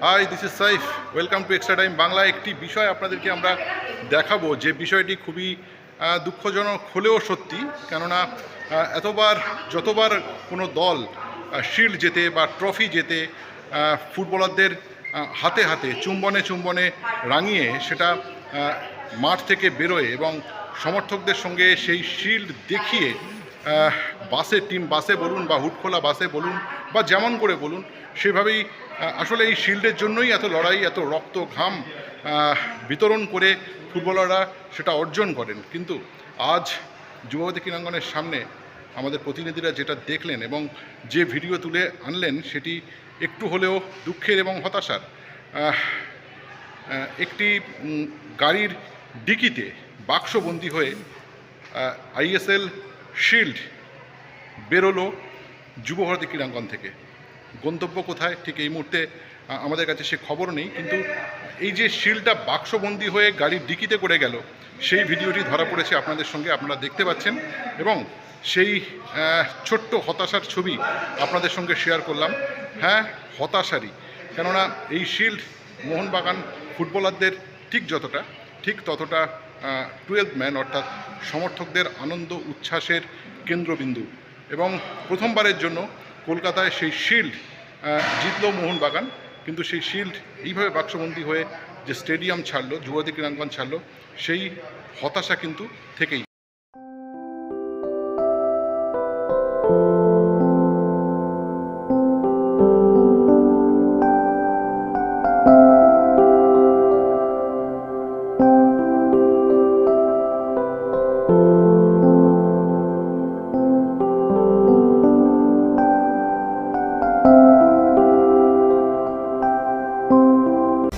Hi this is Saif welcome to Extra Time Bangla একটি বিষয় আপনাদেরকে আমরা দেখাবো যে বিষয়টি খুবই দুঃখজনক হলেও সত্যি। কেননা এতবার যতবার কোনো দল শিল্ড জেতে বা ট্রফি আহ, ফুটবলারদের হাতে হাতে চুম্বনে চুম্বনে রাঙিয়ে সেটা মাঠ থেকে বেরোয় এবং সমর্থকদের সঙ্গে সেই শিল্ড দেখিয়ে বাসে টিম বাসে বলুন বা হুটখোলা বাসে বলুন বা যেমন করে বলুন, সেভাবেই আসলে এই শিল্ডের জন্যই এত লড়াই, এত রক্ত ঘাম বিতরণ করে ফুটবলাররা সেটা অর্জন করেন। কিন্তু আজ যুবতী ক্রীড়াঙ্গনের সামনে আমাদের প্রতিনিধিরা যেটা দেখলেন এবং যে ভিডিও তুলে আনলেন, সেটি একটু হলেও দুঃখের এবং হতাশার। একটি গাড়ির ডিকিতে বাক্সবন্দি হয়ে আইএসএল শিল্ড, বেরোলো যুবভারতী ক্রীড়াঙ্গন থেকে। গন্তব্য কোথায়? ঠিক এই মুহূর্তে আমাদের কাছে সে খবর নেই, কিন্তু এই যে শিলটা বাক্সবন্দি হয়ে গাড়ির ডিকিতে করে গেল, সেই ভিডিওটি ধরা পড়েছে আপনাদের সঙ্গে আপনারা দেখতে পাচ্ছেন এবং সেই ছোট্ট হতাশার ছবি আপনাদের সঙ্গে শেয়ার করলাম। হ্যাঁ হতাশারই। কেননা এই শিল্ড মোহনবাগান ফুটবলারদের ঠিক যতটা, ঠিক ততটা টুয়েলভ ম্যান অর্থাৎ সমর্থকদের আনন্দ উচ্ছ্বাসের কেন্দ্রবিন্দু। এবং প্রথমবারের জন্য কলকাতায় সেই শিল্ড জিতল মোহনবাগান। কিন্তু সেই শিল্ড এইভাবে বাক্সবন্দী হয়ে যে স্টেডিয়াম ছাড়লো যুবতী ক্রীড়াঙ্গন ছাড়লো, সেই হতাশা কিন্তু থেকেই।